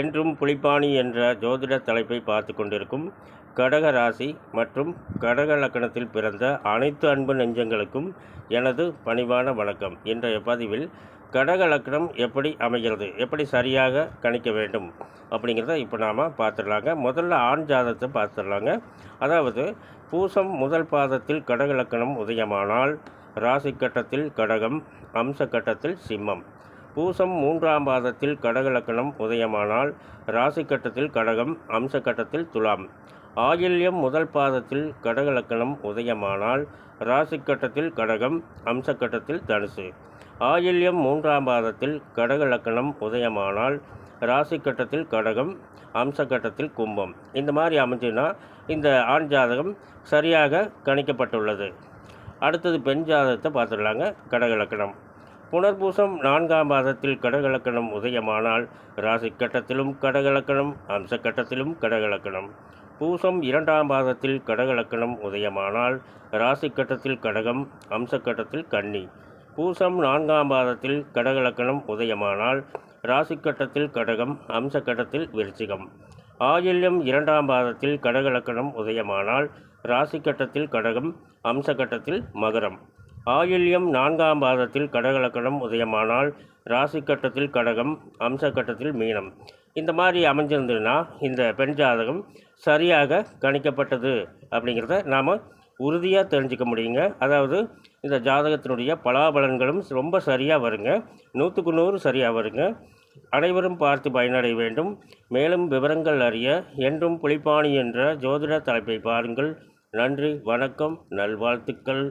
என்றும் புலிப்பாணி என்ற ஜோதிட தலைப்பை பார்த்து கொண்டிருக்கும் கடக ராசி மற்றும் கடக லக்கணத்தில் பிறந்த அனைத்து அன்பு நெஞ்சங்களுக்கும் எனது பணிவான வணக்கம். இன்றைய பதிவில் கடக லக்கணம் எப்படி அமைகிறது? எப்படி சரியாக கணிக்க வேண்டும்? அப்படிங்கிறத இப்போ நாம் பார்த்துடலாங்க. முதல்ல ஆண் ஜாதத்தை பார்த்துடலாங்க. அதாவது பூசம் முதல் பாதத்தில் கடக லக்கணம் உதயமானால் ராசி கட்டத்தில் கடகம் அம்ச கட்டத்தில் சிம்மம். பூசம் மூன்றாம் பாதத்தில் கடகலக்கணம் உதயமானால் ராசி கட்டத்தில் கடகம் அம்ச கட்டத்தில் துலாம். ஆயில்யம் முதல் பாதத்தில் கடகலக்கணம் உதயமானால் ராசி கட்டத்தில் கடகம் அம்ச கட்டத்தில் தனுசு. ஆயில்யம் மூன்றாம் பாதத்தில் கடகலக்கணம் உதயமானால் ராசி கட்டத்தில் கடகம் அம்ச கட்டத்தில் கும்பம். இந்த மாதிரி அமைஞ்சுன்னா இந்த ஆண் ஜாதகம் சரியாக கணிக்கப்பட்டுள்ளது. அடுத்தது பெண் ஜாதகத்தை பார்த்துடலாங்க. கடகலக்கணம். புனர்பூசம் நான்காம் பாதத்தில் கடகலக்கணம் உதயமானால் ராசி கட்டத்திலும் கடகலக்கணம் அம்ச கட்டத்திலும் கடகலக்கணம். பூசம் இரண்டாம் பாதத்தில் கடகலக்கணம் உதயமானால் ராசி கட்டத்தில் கடகம் அம்ச கட்டத்தில் கன்னி. பூசம் நான்காம் பாதத்தில் கடகலக்கணம் உதயமானால் ராசி கட்டத்தில் கடகம் அம்ச கட்டத்தில் விருச்சிகம். ஆயில்யம் இரண்டாம் பாதத்தில் கடகலக்கணம் உதயமானால் ராசி கட்டத்தில் கடகம் அம்ச கட்டத்தில் மகரம். ஆயில்யம் நான்காம் பாதத்தில் கடகலக்கணம் உதயமானால் ராசி கட்டத்தில் கடகம் அம்ச கட்டத்தில் மீனம். இந்த மாதிரி அமைஞ்சிருந்ததுன்னா இந்த பெண் ஜாதகம் சரியாக கணிக்கப்பட்டது அப்படிங்கிறத நாம் உறுதியாக தெரிஞ்சுக்க முடியுங்க. அதாவது இந்த ஜாதகத்தினுடைய பலாபலன்களும் ரொம்ப சரியாக வருங்க. நூற்றுக்கு நூறு சரியாக வருங்க. அனைவரும் பார்த்து பயனடைய வேண்டும். மேலும் விவரங்கள் அறிய என்றும் புலிப்பாணி என்ற ஜோதிட தலைப்பை பாருங்கள். நன்றி வணக்கம் நல்வாழ்த்துக்கள்.